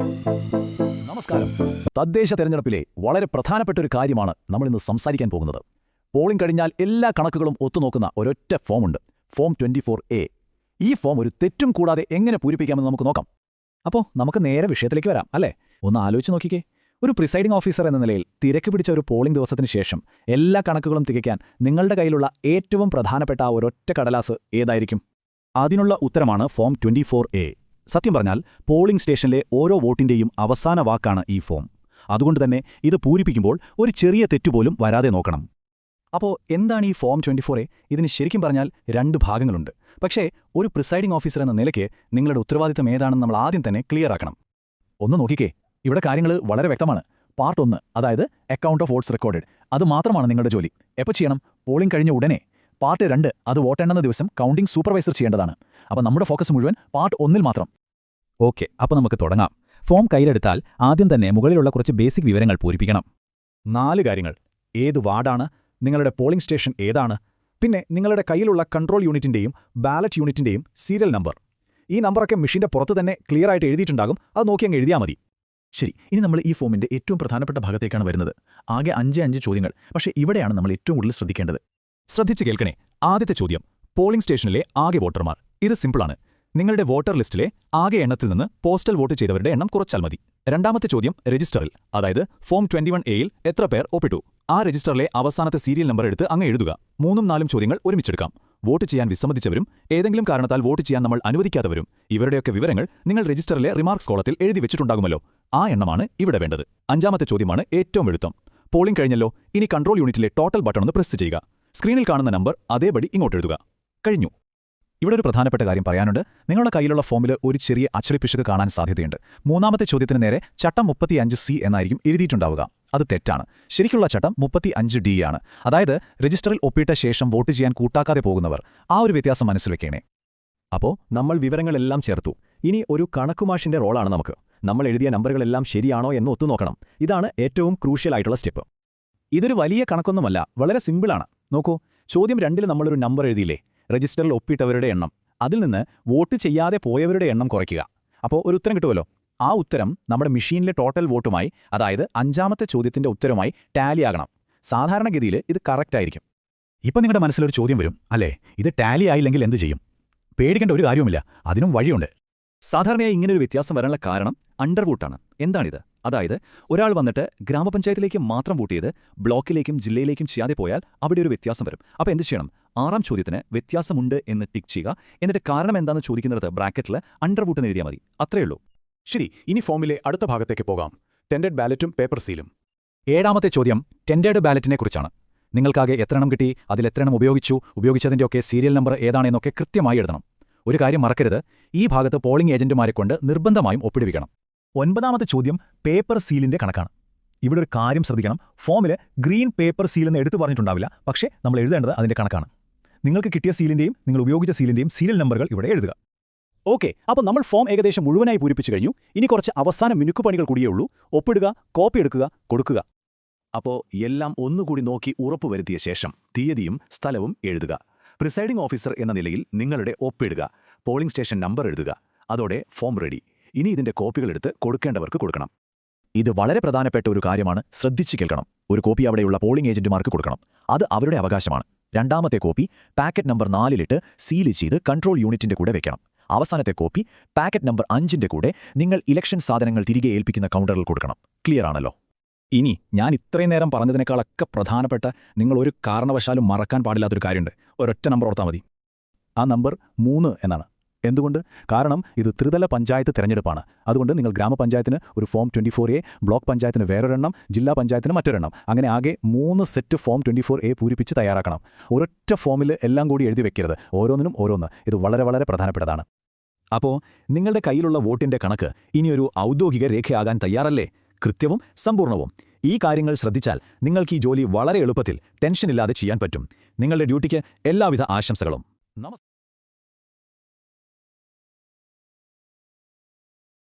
നമസ്കാരം. തദ്ദേശ തെരഞ്ഞെടുപ്പിലെ വളരെ പ്രധാനപ്പെട്ട ഒരു കാര്യമാണ് നമ്മൾ ഇന്ന് സംസാരിക്കാൻ പോകുന്നത്. പോളിംഗ് കഴിഞ്ഞാൽ എല്ലാ കണക്കുകളും ഒത്തുനോക്കുന്ന ഒരൊറ്റ ഫോമുണ്ട്. Form twenty four A. ഈ ഫോം ഒരു തെറ്റും കൂടാതെ എങ്ങനെ പൂരിപ്പിക്കാമെന്ന് നമുക്ക് നോക്കാം. അപ്പോൾ നമുക്ക് നേരെ വിഷയത്തിലേക്ക് വരാം അല്ലേ? ഒന്ന് ആലോചിച്ച് നോക്കിക്കേ. ഒരു പ്രിസൈഡിംഗ് ഓഫീസർ എന്ന നിലയിൽ തിരക്ക് പിടിച്ച ഒരു പോളിംഗ് ദിവസത്തിന് ശേഷം എല്ലാ കണക്കുകളും തികയ്ക്കാൻ നിങ്ങളുടെ കയ്യിലുള്ള ഏറ്റവും പ്രധാനപ്പെട്ട ആ ഒരൊറ്റ കടലാസ് ഏതായിരിക്കും? അതിനുള്ള ഉത്തരമാണ് ഫോം ട്വന്റി ഫോർ എ. സത്യം പറഞ്ഞാൽ പോളിംഗ് സ്റ്റേഷനിലെ ഓരോ വോട്ടിന്റെയും അവസാന വാക്കാണ് ഈ ഫോം. അതുകൊണ്ടുതന്നെ ഇത് പൂരിപ്പിക്കുമ്പോൾ ഒരു ചെറിയ തെറ്റുപോലും വരാതെ നോക്കണം. അപ്പോൾ എന്താണ് ഈ ഫോം ഫോർ എ? ഇതിന് ശരിക്കും പറഞ്ഞാൽ രണ്ട് ഭാഗങ്ങളുണ്ട്. പക്ഷേ ഒരു പ്രിസൈഡിംഗ് ഓഫീസർ എന്ന നിലയ്ക്ക് നിങ്ങളുടെ ഉത്തരവാദിത്തം ഏതാണെന്ന് നമ്മൾ ആദ്യം തന്നെ ക്ലിയർ ആക്കണം. ഒന്ന് നോക്കിക്കേ ഇവിടെ കാര്യങ്ങൾ വളരെ വ്യക്തമാണ്. പാർട്ട് ഒന്ന് അതായത് അക്കൗണ്ട് ഓഫ് വോട്ട്സ് റെക്കോർഡഡ്. അത് മാത്രമാണ് നിങ്ങളുടെ ജോലി. എപ്പോൾ ചെയ്യണം? പോളിംഗ് കഴിഞ്ഞ ഉടനെ. പാർട്ട് രണ്ട് അത് വോട്ടെണ്ണുന്ന ദിവസം കൗണ്ടിംഗ് സൂപ്പർവൈസർ ചെയ്യേണ്ടതാണ്. അപ്പോൾ നമ്മുടെ ഫോക്കസ് മുഴുവൻ പാർട്ട് ഒന്നിൽ മാത്രം. ഓക്കെ അപ്പോൾ നമുക്ക് തുടങ്ങാം. ഫോം കയ്യിലെടുത്താൽ ആദ്യം തന്നെ മുകളിലുള്ള കുറച്ച് ബേസിക് വിവരങ്ങൾ പൂരിപ്പിക്കണം. നാല് കാര്യങ്ങൾ. ഏത് വാർഡാണ്? നിങ്ങളുടെ പോളിംഗ് സ്റ്റേഷൻ ഏതാണ്? പിന്നെ നിങ്ങളുടെ കയ്യിലുള്ള കൺട്രോൾ യൂണിറ്റിന്റെയും ബാലറ്റ് യൂണിറ്റിന്റെയും സീരിയൽ നമ്പർ ഈ നമ്പറൊക്കെ മെഷീന്റെ പുറത്ത് തന്നെ ക്ലിയർ ആയിട്ട് എഴുതിയിട്ടുണ്ടാകും. അത് നോക്കി അങ്ങ് എഴുതിയാൽ മതി. ശരി ഇനി നമ്മൾ ഈ ഫോമിന്റെ ഏറ്റവും പ്രധാനപ്പെട്ട ഭാഗത്തേക്കാണ് വരുന്നത്. ആകെ അഞ്ച് അഞ്ച് ചോദ്യങ്ങൾ. പക്ഷേ ഇവിടെയാണ് നമ്മൾ ഏറ്റവും കൂടുതൽ ശ്രദ്ധിക്കേണ്ടത്. ശ്രദ്ധിച്ച് കേൾക്കണേ. ആദ്യത്തെ ചോദ്യം. പോളിംഗ് സ്റ്റേഷനിലെ ആകെ വോട്ടർമാർ. ഇത് സിമ്പിളാണ്. നിങ്ങളുടെ വോട്ടർ ലിസ്റ്റിലെ ആകെ എണ്ണത്തിൽ നിന്ന് പോസ്റ്റൽ വോട്ട് ചെയ്തവരുടെ എണ്ണം കുറച്ചാൽ മതി. രണ്ടാമത്തെ ചോദ്യം രജിസ്റ്ററിൽ. അതായത് ഫോം ട്വന്റി വൺ എയിൽ എത്ര പേർ ഒപ്പിട്ടു? ആ രജിസ്റ്ററിലെ അവസാനത്തെ സീരിയൽ നമ്പർ എടുത്ത് അങ്ങ് എഴുതുക. മൂന്നും നാലും ചോദ്യങ്ങൾ ഒരുമിച്ചെടുക്കാം. വോട്ട് ചെയ്യാൻ വിസമ്മതിച്ചവരും ഏതെങ്കിലും കാരണത്താൽ വോട്ട് ചെയ്യാൻ നമ്മൾ അനുവദിക്കാത്തവരും ഇവരുടെയൊക്കെ വിവരങ്ങൾ നിങ്ങൾ രജിസ്റ്ററിലെ റിമാർക്സ് കോളത്തിൽ എഴുതി വെച്ചിട്ടുണ്ടാകുമല്ലോ. ആ എണ്ണമാണ് ഇവിടെ വേണ്ടത്. അഞ്ചാമത്തെ ചോദ്യമാണ് ഏറ്റവും എഴുത്തം പോളിംഗ് കഴിഞ്ഞല്ലോ. ഇനി കൺട്രോൾ യൂണിറ്റിലെ ടോട്ടൽ ബട്ടൺ ഒന്ന് പ്രസ് ചെയ്യുക. സ്ക്രീനിൽ കാണുന്ന നമ്പർ അതേപടി ഇങ്ങോട്ട് എഴുതുക കഴിഞ്ഞു. ഇവിടെ ഒരു പ്രധാനപ്പെട്ട കാര്യം പറയാനുണ്ട്. നിങ്ങളുടെ കയ്യിലുള്ള ഫോമിൽ ഒരു ചെറിയ അച്ചടിപ്പിശക് കാണാൻ സാധ്യതയുണ്ട്. മൂന്നാമത്തെ ചോദ്യത്തിന് നേരെ ചട്ടം മുപ്പത്തി അഞ്ച് സി എന്നായിരിക്കും എഴുതിയിട്ടുണ്ടാവുക. അത് തെറ്റാണ്. ശരിക്കുള്ള ചട്ടം മുപ്പത്തി അഞ്ച് ഡി ആണ്. അതായത് രജിസ്റ്ററിൽ ഒപ്പിട്ട ശേഷം വോട്ട് ചെയ്യാൻ കൂട്ടാക്കാതെ പോകുന്നവർ. ആ ഒരു വ്യത്യാസം മനസ്സിൽ വെക്കണേ. അപ്പോൾ നമ്മൾ വിവരങ്ങളെല്ലാം ചേർത്തു. ഇനി ഒരു കണക്കുമാഷിന്റെ റോളാണ് നമുക്ക്. നമ്മൾ എഴുതിയ നമ്പറുകളെല്ലാം ശരിയാണോ എന്ന് ഒത്തുനോക്കണം. ഇതാണ് ഏറ്റവും ക്രൂഷ്യൽ ആയിട്ടുള്ള സ്റ്റെപ്പ്. ഇതൊരു വലിയ കണക്കൊന്നുമല്ല. വളരെ സിമ്പിളാണ്. നോക്കൂ ചോദ്യം രണ്ടിൽ നമ്മളൊരു നമ്പർ എഴുതിയില്ലേ? രജിസ്റ്ററിൽ ഒപ്പിട്ടവരുടെ എണ്ണം. അതിൽ നിന്ന് വോട്ട് ചെയ്യാതെ പോയവരുടെ എണ്ണം കുറയ്ക്കുക. അപ്പോൾ ഒരു ഉത്തരം കിട്ടുമല്ലോ ആ ഉത്തരം നമ്മുടെ മെഷീനിലെ ടോട്ടൽ വോട്ടുമായി അതായത് അഞ്ചാമത്തെ ചോദ്യത്തിന്റെ ഉത്തരവുമായി ടാലി ആകണം. സാധാരണഗതിയിൽ ഇത് കറക്റ്റ് ആയിരിക്കും. ഇപ്പം നിങ്ങളുടെ മനസ്സിലൊരു ചോദ്യം വരും അല്ലേ? ഇത് ടാലി ആയില്ലെങ്കിൽ എന്ത് ചെയ്യും? പേടിക്കേണ്ട ഒരു കാര്യവുമില്ല അതിനും വഴിയുണ്ട്. സാധാരണയായി ഇങ്ങനൊരു വ്യത്യാസം വരാനുള്ള കാരണം അണ്ടർ വോട്ടാണ് എന്താണിത്? അതായത് ഒരാൾ വന്നിട്ട് ഗ്രാമപഞ്ചായത്തിലേക്ക് മാത്രം വോട്ട് ചെയ്ത് ബ്ലോക്കിലേക്കും ജില്ലയിലേക്കും ചെയ്യാതെ പോയാൽ അവിടെ ഒരു വ്യത്യാസം വരും. അപ്പോൾ എന്ത് ചെയ്യണം? ആറാം ചോദ്യത്തിന് വ്യത്യാസമുണ്ട് എന്ന് ടിക്ക് ചെയ്യുക. എന്നിട്ട് കാരണം എന്താണെന്ന് ചോദിക്കുന്നിടത്ത് ബ്രാക്കറ്റിൽ അണ്ടർ വോട്ട് എഴുതിയാൽ മതി. അത്രയുള്ളൂ ശരി ഇനി ഫോമിലെ അടുത്ത ഭാഗത്തേക്ക് പോകാം. ടെൻഡഡ് ബാലറ്റും പേപ്പർ സീലും. ഏഴാമത്തെ ചോദ്യം ടെൻഡേഡ് ബാലറ്റിനെ കുറിച്ചാണ്. നിങ്ങൾക്കാകെ എത്രണം കിട്ടി? അതിൽ എത്രണ്ണം ഉപയോഗിച്ചു? ഉപയോഗിച്ചതിന്റെയൊക്കെ സീരിയൽ നമ്പർ ഏതാണെന്നൊക്കെ കൃത്യമായി എഴുതണം. ഒരു കാര്യം മറക്കരുത്. ഈ ഭാഗത്ത് പോളിംഗ് ഏജന്റുമാരെ കൊണ്ട് നിർബന്ധമായും ഒപ്പിടുവിക്കണം. ഒൻപതാമത്തെ ചോദ്യം പേപ്പർ സീലിന്റെ കണക്കാണ്. ഇവിടെ ഒരു കാര്യം ശ്രദ്ധിക്കണം. ഫോമിൽ ഗ്രീൻ പേപ്പർ സീൽ എന്ന് എടുത്തു പറഞ്ഞിട്ടുണ്ടാവില്ല. പക്ഷേ നമ്മൾ എഴുതേണ്ടത് അതിന്റെ കണക്കാണ്. നിങ്ങൾക്ക് കിട്ടിയ സീലിന്റെയും നിങ്ങൾ ഉപയോഗിച്ച സീലിന്റെയും സീരിയൽ നമ്പറുകൾ ഇവിടെ എഴുതുക. ഓക്കെ അപ്പോൾ നമ്മൾ ഫോം ഏകദേശം മുഴുവനായി പൂരിപ്പിച്ചു കഴിഞ്ഞു. ഇനി കുറച്ച് അവസാന മിനുക്കുപണികൾ കൂടിയേ ഉള്ളൂ. ഒപ്പിടുക കോപ്പി എടുക്കുക കൊടുക്കുക. അപ്പോൾ എല്ലാം ഒന്നുകൂടി നോക്കി ഉറപ്പുവരുത്തിയ ശേഷം തീയതിയും സ്ഥലവും എഴുതുക. പ്രിസൈഡിംഗ് ഓഫീസർ എന്ന നിലയിൽ നിങ്ങളുടെ ഒപ്പിടുക. പോളിംഗ് സ്റ്റേഷൻ നമ്പർ എഴുതുക. അതോടെ ഫോം റെഡി ഇനി ഇതിന്റെ കോപ്പികൾ എടുത്ത് കൊടുക്കേണ്ടവർക്ക് കൊടുക്കണം. ഇത് വളരെ പ്രധാനപ്പെട്ട ഒരു കാര്യമാണ്. ശ്രദ്ധിച്ചു കേൾക്കണം. ഒരു കോപ്പി അവിടെയുള്ള പോളിംഗ് ഏജന്റുമാർക്ക് കൊടുക്കണം. അത് അവരുടെ അവകാശമാണ്. രണ്ടാമത്തെ കോപ്പി പാക്കറ്റ് നമ്പർ നാലിലിട്ട് സീൽ ചെയ്ത് കൺട്രോൾ യൂണിറ്റിന്റെ കൂടെ വെക്കണം. അവസാനത്തെ കോപ്പി പാക്കറ്റ് നമ്പർ അഞ്ചിന്റെ കൂടെ നിങ്ങൾ ഇലക്ഷൻ സാധനങ്ങൾ തിരികെ ഏൽപ്പിക്കുന്ന കൗണ്ടറിൽ കൊടുക്കണം. ക്ലിയർ ആണല്ലോ? ഇനി ഞാൻ ഇത്രയും നേരം പറഞ്ഞതിനേക്കാളൊക്കെ പ്രധാനപ്പെട്ട നിങ്ങൾ ഒരു കാരണവശാലും മറക്കാൻ പാടില്ലാത്തൊരു കാര്യമുണ്ട്. ഒരൊറ്റ നമ്പർ ഓർത്താൽ മതി. ആ നമ്പർ മൂന്ന് എന്നാണ്. എന്തുകൊണ്ട്? കാരണം ഇത് ത്രിതല പഞ്ചായത്ത് തെരഞ്ഞെടുപ്പാണ്. അതുകൊണ്ട് നിങ്ങൾ ഗ്രാമപഞ്ചായത്തിന് ഒരു form twenty four A block പഞ്ചായത്തിന് വേറൊരെണ്ണം ജില്ലാ പഞ്ചായത്തിന് മറ്റൊരെണ്ണം. അങ്ങനെ ആകെ മൂന്ന് set form twenty four A പൂരിപ്പിച്ച് തയ്യാറാക്കണം. ഒരൊറ്റ ഫോമിൽ എല്ലാം കൂടി എഴുതി വെക്കരുത്. ഓരോന്നിനും ഓരോന്ന്. ഇത് വളരെ വളരെ പ്രധാനപ്പെട്ടതാണ്. അപ്പോൾ നിങ്ങളുടെ കയ്യിലുള്ള വോട്ടിന്റെ കണക്ക് ഇനിയൊരു ഔദ്യോഗിക രേഖയാകാൻ തയ്യാറല്ലേ? കൃത്യവും സമ്പൂർണവും. ഈ കാര്യങ്ങൾ ശ്രദ്ധിച്ചാൽ നിങ്ങൾക്ക് ഈ ജോലി വളരെ എളുപ്പത്തിൽ ടെൻഷനില്ലാതെ ചെയ്യാൻ പറ്റും. നിങ്ങളുടെ ഡ്യൂട്ടിക്ക് എല്ലാവിധ ആശംസകളും. നമസ്കാരം